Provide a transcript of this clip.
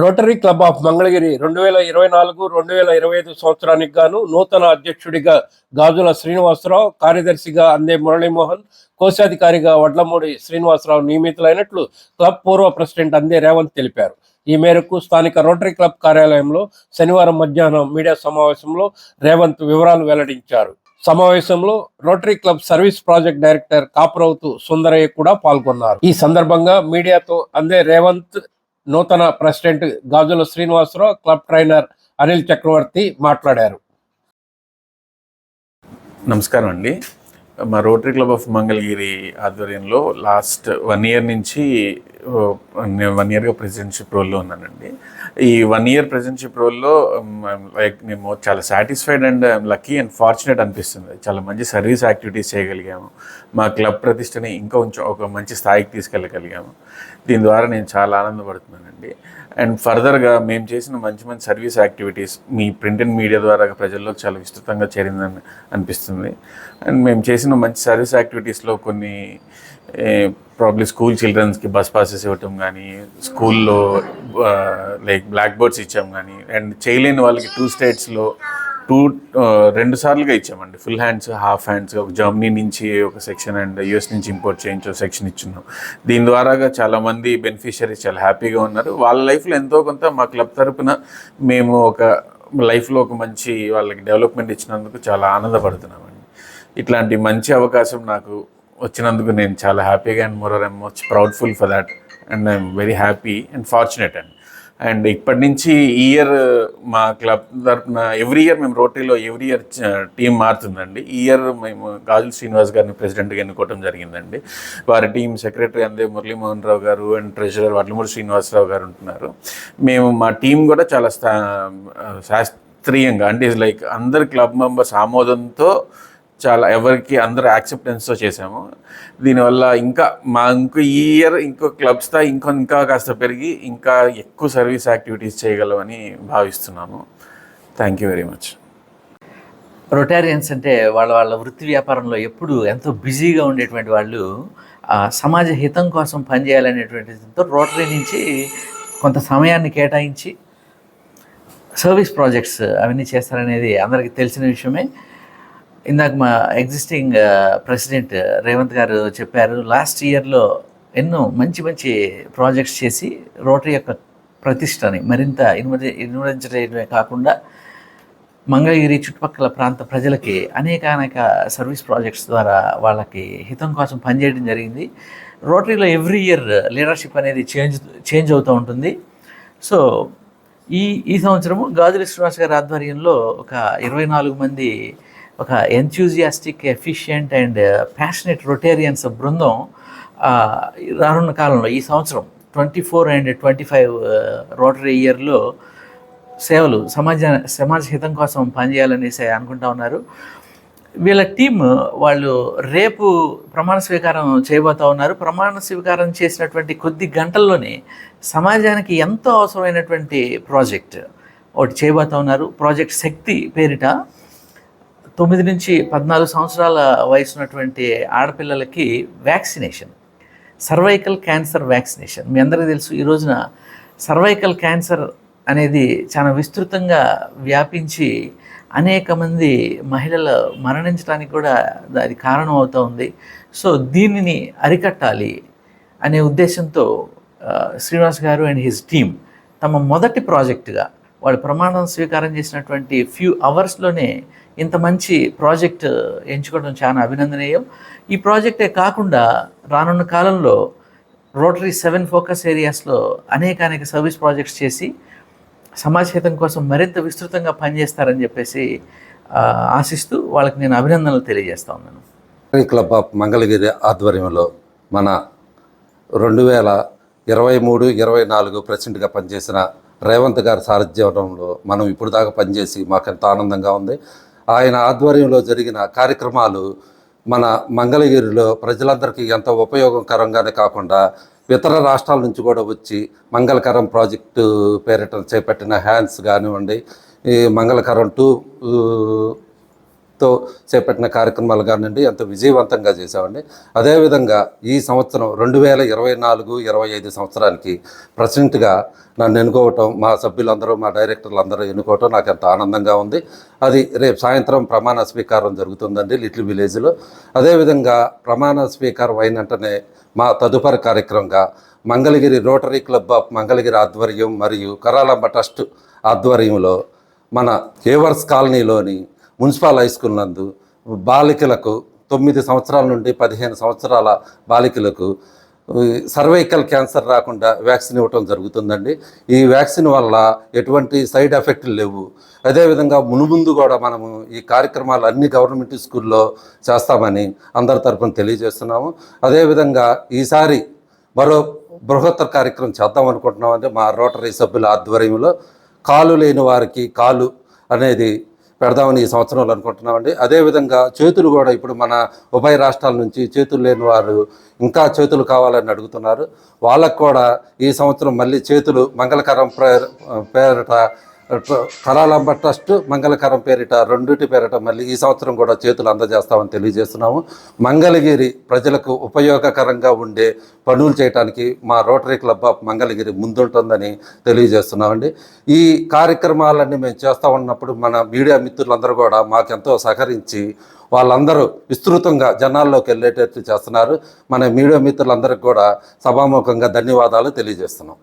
Rotary club of Mangalagiri రెండు వేల ఇరవై నాలుగు రెండు వేల ఇరవై ఐదు సంవత్సరానికి గాను నూతన అధ్యక్షుడిగా గాజుల శ్రీనివాసరావు కార్యదర్శిగా అందే మురళీమోహన్ కోశాధికారిగా వడ్లమూడి శ్రీనివాసరావు నియమితులైనట్లు క్లబ్ పూర్వ ప్రెసిడెంట్ అందే రేవంత్ తెలిపారు. ఈ మేరకు స్థానిక రోటరీ క్లబ్ కార్యాలయంలో శనివారం మధ్యాహ్నం మీడియా సమావేశంలో రేవంత్ వివరాలు వెల్లడించారు. సమావేశంలో Rotary club service project director కాపురవుతు Sundaraiah కూడా పాల్గొన్నారు. ఈ సందర్భంగా మీడియాతో అందే రేవంత్ నూతన president Gajula Srinivasarao club trainer Anil Chakravarthi మాట్లాడారు. నమస్కారం అండి. మా రోటరీ క్లబ్ ఆఫ్ మంగళగిరి ఆధ్వర్యంలో లాస్ట్ వన్ ఇయర్ నుంచి నేను వన్ ఇయర్గా ప్రెసిడెంట్షిప్ రోల్లో ఉన్నానండి. ఈ వన్ ఇయర్ ప్రెసిడెంట్షిప్ రోల్లో లైక్ మేము చాలా satisfied and lucky and fortunate అనిపిస్తుంది. చాలా మంచి సర్వీస్ యాక్టివిటీస్ చేయగలిగాము. మా క్లబ్ ప్రతిష్టని ఇంకా కొంచెం ఒక మంచి స్థాయికి తీసుకెళ్ళగలిగాము. దీని ద్వారా నేను చాలా ఆనందపడుతున్నానండి. అండ్ ఫర్దర్గా మేము చేసిన మంచి మంచి సర్వీస్ యాక్టివిటీస్ మీ ప్రింట్ అండ్ మీడియా ద్వారా ప్రజల్లోకి చాలా విస్తృతంగా చేరిందని అనిపిస్తుంది. అండ్ మేము చేసిన మంచి సర్వీస్ యాక్టివిటీస్లో కొన్ని ప్రాబ్లీ స్కూల్ చిల్డ్రన్స్కి బస్ పాసెస్ ఇవ్వటం కానీ స్కూల్లో లైక్ బ్లాక్ బోర్డ్స్ ఇచ్చాం కానీ అండ్ చేయలేని వాళ్ళకి టూ స్టేట్స్లో టూ రెండు సార్లుగా ఇచ్చామండి. ఫుల్ హ్యాండ్స్ హాఫ్ హ్యాండ్స్ ఒక జర్మనీ నుంచి ఒక సెక్షన్ అండ్ యూఎస్ నుంచి ఇంపోర్ట్ చేయించే సెక్షన్ ఇచ్చున్నాం. దీని ద్వారాగా చాలామంది బెనిఫిషరీస్ చాలా హ్యాపీగా ఉన్నారు. వాళ్ళ లైఫ్లో ఎంతో కొంత మా క్లబ్ తరపున మేము ఒక లైఫ్లో ఒక మంచి వాళ్ళకి డెవలప్మెంట్ ఇచ్చినందుకు చాలా ఆనందపడుతున్నామండి. ఇట్లాంటి మంచి అవకాశం నాకు వచ్చినందుకు నేను చాలా హ్యాపీగా and more I'm much proudful for that and I'm very happy and fortunate and. And ఇప్పటి నుంచి ఈ ఇయర్ మా క్లబ్ తరఫున ఎవ్రీ ఇయర్ మేము రోటరీలో ఎవ్రీ ఇయర్ టీం మారుతుందండి. ఈ ఇయర్ మేము గాజుల శ్రీనివాస్ గారిని ప్రెసిడెంట్గా ఎన్నుకోవడం జరిగిందండి. వారి టీం సెక్రటరీ అందే మురళీమోహన్ రావు గారు అండ్ ట్రెజరర్ వడ్లమూరి శ్రీనివాసరావు గారు ఉంటున్నారు. మేము మా టీం కూడా చాలా స్థా శాస్త్రీయంగా అంటే లైక్ అందరు క్లబ్ మెంబర్స్ ఆమోదంతో చాలా ఎవరికి అందరూ యాక్సెప్టెన్స్తో చేసాము దీనివల్ల ఇంకా మా ఇంకో ఈ ఇయర్ ఇంకో క్లబ్స్తో స్థాయి ఇంకో ఇంకా కాస్త పెరిగి ఇంకా ఎక్కువ సర్వీస్ యాక్టివిటీస్ చేయగలమని భావిస్తున్నాము. Thank you very much Rotarians అంటే వాళ్ళ వాళ్ళ వృత్తి వ్యాపారంలో ఎప్పుడు ఎంతో బిజీగా ఉండేటువంటి వాళ్ళు ఆ, సమాజ హితం కోసం పనిచేయాలనేటువంటితో రోటరీ నుంచి కొంత సమయాన్ని కేటాయించి సర్వీస్ ప్రాజెక్ట్స్ అవన్నీ చేస్తారనేది అందరికీ తెలిసిన విషయమే. ఇందాక మా ఎగ్జిస్టింగ్ ప్రెసిడెంట్ రేవంత్ గారు చెప్పారు లాస్ట్ ఇయర్లో ఎన్నో మంచి మంచి ప్రాజెక్ట్స్ చేసి రోటరీ యొక్క ప్రతిష్టని మరింత ఇనుమతి ఇనుమడించడమే కాకుండా మంగళగిరి చుట్టుపక్కల ప్రాంత ప్రజలకి అనేక అనేక సర్వీస్ ప్రాజెక్ట్స్ ద్వారా వాళ్ళకి హితం కోసం పనిచేయడం జరిగింది. రోటరీలో ఎవ్రీ ఇయర్ లీడర్షిప్ అనేది చేంజ్ చేంజ్ అవుతూ ఉంటుంది. సో ఈ ఈ సంవత్సరము గాజుల శ్రీనివాస్ గారి ఆధ్వర్యంలో ఒక ఇరవై నాలుగు మంది ఒక enthusiastic efficient and passionate Rotarians బృందం రానున్న కాలంలో ఈ సంవత్సరం twenty four and twenty five Rotary ఇయర్లో సేవలు సమాజ సమాజ హితం కోసం పనిచేయాలనేసి అనుకుంటా ఉన్నారు. వీళ్ళ టీం వాళ్ళు రేపు ప్రమాణ స్వీకారం చేయబోతా ఉన్నారు. ప్రమాణ స్వీకారం చేసినటువంటి కొద్ది గంటల్లోనే సమాజానికి ఎంతో అవసరమైనటువంటి ప్రాజెక్ట్ ఒకటి చేయబోతా ఉన్నారు. ప్రాజెక్ట్ శక్తి పేరిట తొమ్మిది నుంచి పద్నాలుగు సంవత్సరాల వయసు ఉన్నటువంటి ఆడపిల్లలకి వ్యాక్సినేషన్ సర్వైకల్ క్యాన్సర్ వ్యాక్సినేషన్. మీ అందరికీ తెలుసు ఈ రోజున సర్వైకల్ క్యాన్సర్ అనేది చాలా విస్తృతంగా వ్యాపించి అనేక మంది మహిళలు మరణించడానికి కూడా అది కారణం అవుతూ ఉంది. సో దీనిని అరికట్టాలి అనే ఉద్దేశంతో శ్రీనివాస్ గారు అండ్ హిజ్ టీమ్ తమ మొదటి ప్రాజెక్టుగా వాళ్ళు ప్రమాణం స్వీకారం చేసినటువంటి ఫ్యూ అవర్స్లోనే ఇంత మంచి ప్రాజెక్ట్ ఎంచుకోవడం చాలా అభినందనీయం. ఈ ప్రాజెక్టే కాకుండా రానున్న కాలంలో రోటరీ సెవెన్ ఫోకస్ ఏరియాస్లో అనేక అనేక సర్వీస్ ప్రాజెక్ట్స్ చేసి సమాజహితం కోసం మరింత విస్తృతంగా పనిచేస్తారని చెప్పేసి ఆశిస్తూ వాళ్ళకి నేను అభినందనలు తెలియజేస్తా ఉన్నాను. రోటరీ క్లబ్ ఆఫ్ మంగళగిరి ఆధ్వర్యంలో మన రెండు వేల ఇరవై మూడు ఇరవై నాలుగు ప్రెసిడెంట్గా పనిచేసిన రేవంత్ గారి సారథ్యంలో మనం ఇప్పుడు దాకా పనిచేసి మాకు ఎంతో ఆనందంగా ఉంది. ఆయన ఆధ్వర్యంలో జరిగిన కార్యక్రమాలు మన మంగళగిరిలో ప్రజలందరికీ ఎంతో ఉపయోగకరంగానే కాకుండా ఇతర రాష్ట్రాల నుంచి కూడా వచ్చి మంగళకరం ప్రాజెక్టు పేరిట చేపట్టిన హ్యాండ్స్ కానివ్వండి ఈ మంగళకరం టూ తో చేపట్టిన కార్యక్రమాలు కానివ్వండి ఎంతో విజయవంతంగా చేశామండి. అదేవిధంగా ఈ సంవత్సరం రెండు వేల ఇరవై నాలుగు ఇరవై ఐదు సంవత్సరానికి ప్రెసిడెంట్గా నన్ను ఎన్నుకోవటం మా సభ్యులందరూ మా డైరెక్టర్లు అందరూ ఎన్నుకోవటం నాకు ఎంతో ఆనందంగా ఉంది. అది రేపు సాయంత్రం ప్రమాణ స్వీకారం జరుగుతుందండి లిటిల్ విలేజ్లో. అదేవిధంగా ప్రమాణ స్వీకారం అయిన వెంటనే మా తదుపరి కార్యక్రమంగా Mangalagiri Rotary club of Mangalagiri ఆధ్వర్యం మరియు కరాలంబ ట్రస్ట్ ఆధ్వర్యంలో మన కేవర్స్ కాలనీలోని మున్సిపల్ హై స్కూల్ నందు బాలికలకు తొమ్మిది సంవత్సరాల నుండి పదిహేను సంవత్సరాల బాలికలకు సర్వైకల్ క్యాన్సర్ రాకుండా వ్యాక్సిన్ ఇవ్వటం జరుగుతుందండి. ఈ వ్యాక్సిన్ వల్ల ఎటువంటి సైడ్ ఎఫెక్ట్లు లేవు. అదేవిధంగా మునుముందు కూడా మనము ఈ కార్యక్రమాలు అన్ని గవర్నమెంట్ స్కూల్లో చేస్తామని అందరి తరఫున తెలియజేస్తున్నాము. అదేవిధంగా ఈసారి మరో బృహత్తర కార్యక్రమం చేద్దాం అనుకుంటున్నామంటే మా రోటరీ సభ్యుల ఆధ్వర్యంలో. కాలు లేని వారికి కాలు అనేది పెడదామని ఈ సంవత్సరంలో అనుకుంటున్నామండి. అదేవిధంగా చేతులు కూడా ఇప్పుడు మన ఉభయ రాష్ట్రాల నుంచి చేతులు లేని వారు ఇంకా చేతులు కావాలని అడుగుతున్నారు. వాళ్ళకు కూడా ఈ సంవత్సరం మళ్ళీ చేతులు మంగళకరం ప్రేర పేరట కళాలంబ ట్రస్ట్ మంగళకరం పేరిట రెండింటి పేరిట మళ్ళీ ఈ సంవత్సరం కూడా చేతులు అందజేస్తామని తెలియజేస్తున్నాము. మంగళగిరి ప్రజలకు ఉపయోగకరంగా ఉండే పనులు చేయడానికి మా రోటరీ క్లబ్ ఆఫ్ మంగళగిరి ముందుంటుందని తెలియజేస్తున్నామండి. ఈ కార్యక్రమాలన్నీ మేము చేస్తూ ఉన్నప్పుడు మన మీడియా మిత్రులందరూ కూడా మాకెంతో సహకరించి వాళ్ళందరూ విస్తృతంగా జనాల్లోకి వెళ్ళేటట్టు చేస్తున్నారు. మన మీడియా మిత్రులందరికీ కూడా సభాముఖంగా ధన్యవాదాలు తెలియజేస్తున్నాం.